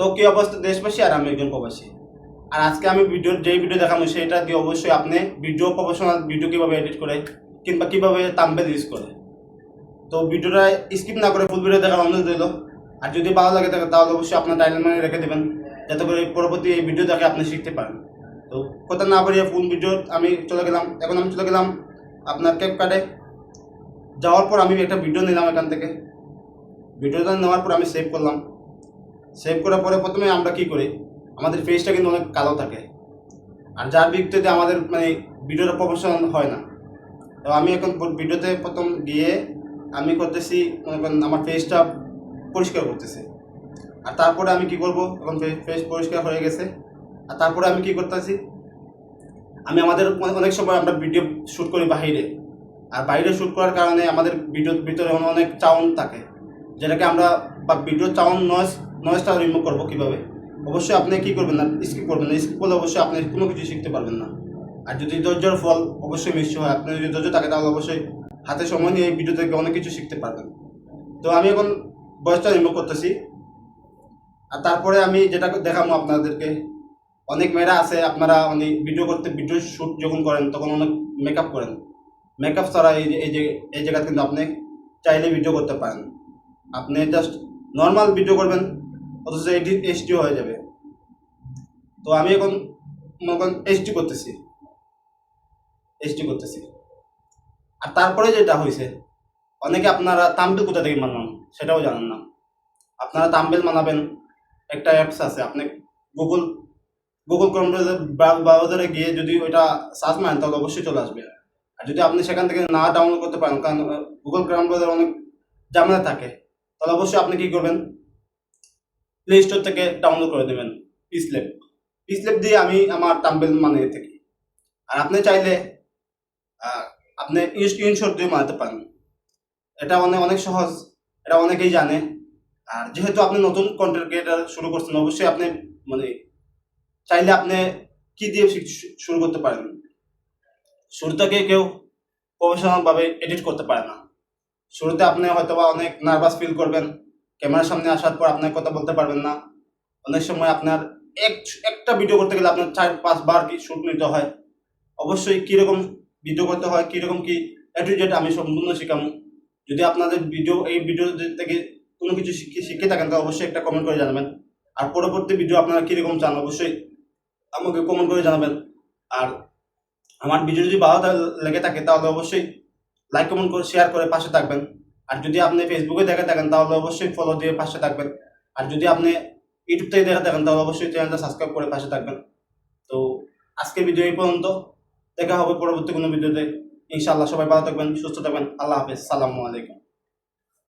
তো কি অবস্থা দেশবাসী আর আমি একজন প্রবাসী? আর আজকে আমি ভিডিও, যেই ভিডিও দেখাবো সেটা দিয়ে অবশ্যই আপনি ভিডিও প্রফেশনাল ভিডিও কীভাবে এডিট করে কিংবা কীভাবে তাম্বেল ইউজ করে। তো ভিডিওটা স্কিপ না করে ফুল ভিডিও দেখার অনুরোধ রইল। আর যদি ভালো লাগে থাকে, তাহলে অবশ্যই আপনার টাইলের মানে রেখে দেবেন, যাতে করে পরবর্তী এই ভিডিও দেখে আপনি শিখতে পারেন। তো কথা না বাড়িয়ে ফুল ভিডিও আমি চলে গেলাম। এখন আমি চলে গেলাম আপনার ক্যাপ কার্ডে যাওয়ার পর আমি একটা ভিডিও নিলাম এখান থেকে। ভিডিওটা নেওয়ার পর আমি সেভ করলাম। সেভ করার পরে প্রথমে আমরা কি করি? আমাদের ফেসটা কিন্তু অনেক কালো থাকে। আর যার বিরুদ্ধে আমাদের মানে ভিডিওটা প্রফেশনাল হয় না। তো আমি এখন ভিডিওতে প্রথম গিয়ে আমি করতেছি, মনে করেন আমার ফেসটা পরিষ্কার করতেছি। আর তারপরে আমি কি করব? এখন ফেস পরিষ্কার হয়ে গেছে। আর তারপরে আমি কি করতেছি? আমি আমাদের অনে- অনেক সময় আমরা ভিডিও শ্যুট করি বাইরে আর বাইরে শ্যুট করার কারণে আমাদের ভিডিওর ভিতরে অনেক চাউন থাকে। যেটাকে আমরা বা ভিডিও চাউন নয়েস নয়েসটা রিমুভ করব কীভাবে? অবশ্যই আপনি কী করবেন না স্কিপ করবেন না। স্কিপ করলে অবশ্যই আপনি কোনো কিছু শিখতে পারবেন না। আর যদি ধৈর্যের ফল অবশ্যই মিশ্র হয়, আপনি যদি ধৈর্য থাকে তাহলে অবশ্যই হাতে সময় নিয়ে এই ভিডিও থেকে অনেক কিছু শিখতে পারবেন। তো আমি এখন বয়সটা রিমুভ করতেছি। আর তারপরে আমি যেটা দেখাবো আপনাদেরকে, অনেক মেয়েরা আছে, আপনারা অনেক ভিডিও করতে ভিডিও শ্যুট যখন করেন, তখন অনেক মেকআপ করেন। মেকআপ ছাড়া এই এই যে, এই জায়গা কিন্তু আপনি চাইলে ভিডিও করতে পারেন। আপনি জাস্ট নর্মাল ভিডিও করবেন অথচ এডি এইচডি হয়ে যাবে। তো আমি এখন মনে করেন এইচডি করতেছি। এইচডি করতেছি। আর তারপরে যেটা হয়েছে, অনেকে আপনারা তাম্বেল কোথা থেকে বানান সেটাও জানেন না। আপনারা তাম্বেল মানাবেন একটা অ্যাপস আছে, আপনি গুগল গুগল ক্রোম ব্রাউজারে গিয়ে যদি ওইটা সার্চ মারেন, তাহলে অবশ্যই চলে আসবে। আর যদি আপনি সেখান থেকে না ডাউনলোড করতে পারেন, কারণ গুগল ক্রোম ব্রাউজার অনেক ঝামেলা থাকে, তাহলে অবশ্যই আপনি কী করবেন? প্লে স্টোর থেকে ডাউনলোড করে দেবেন পিসলেপ পিসলেপ দিয়ে আমি আমার তাম্বেল মানে থাকি। আর আপনি চাইলে আপনি স্ক্রিনশট দিয়ে বানাতে পারেন। এটা অনেক অনেক সহজ, এটা অনেকেই জানে। আর যেহেতু আপনি নতুন কন্টেন্ট ক্রিয়েটার শুরু করছেন, অবশ্যই আপনি মানে চাইলে আপনি কি দিয়ে শুরু করতে পারেন? শুরু থেকে কেউ প্রফেশনাল ভাবে এডিট করতে পারে না। শুরুতে আপনি হয়তোবা অনেক নার্ভাস ফিল করবেন। ক্যামেরার সামনে আসার পর আপনার কথা বলতে পারবেন না। অনেক সময় আপনার এক একটা ভিডিও করতে গেলে আপনার চার পাঁচবার কি শ্যুট নিতে হয়। অবশ্যই কীরকম ভিডিও করতে হয়, কীরকম কি যেটা আমি সম্পূর্ণ শেখাবো। যদি আপনাদের ভিডিও এই ভিডিও থেকে কোনো কিছু শিখে শিখে থাকেন, তাহলে অবশ্যই একটা কমেন্ট করে জানাবেন। আর পরবর্তী ভিডিও আপনারা কীরকম চান, অবশ্যই আমাকে কমেন্ট করে জানাবেন। আর আমার ভিডিও যদি ভালো লেগে থাকে, তাহলে অবশ্যই লাইক কমেন্ট করে শেয়ার করে পাশে থাকবেন। আর যদি আপনি ফেসবুকে দেখে থাকেন, তাহলে অবশ্যই ফলো দিয়ে পাশে থাকবেন। আর যদি আপনি ইউটিউব থেকে দেখে থাকেন, তাহলে অবশ্যই চ্যানেলটা সাবস্ক্রাইব করে পাশে থাকবেন। তো আজকের ভিডিও এই পর্যন্ত। দেখা হবে পরবর্তী কোনো ভিডিওতে ইনশাআল্লাহ সবাই ভালো থাকবেন, সুস্থ থাকবেন। আল্লাহ হাফেজ। সালামু আলাইকুম।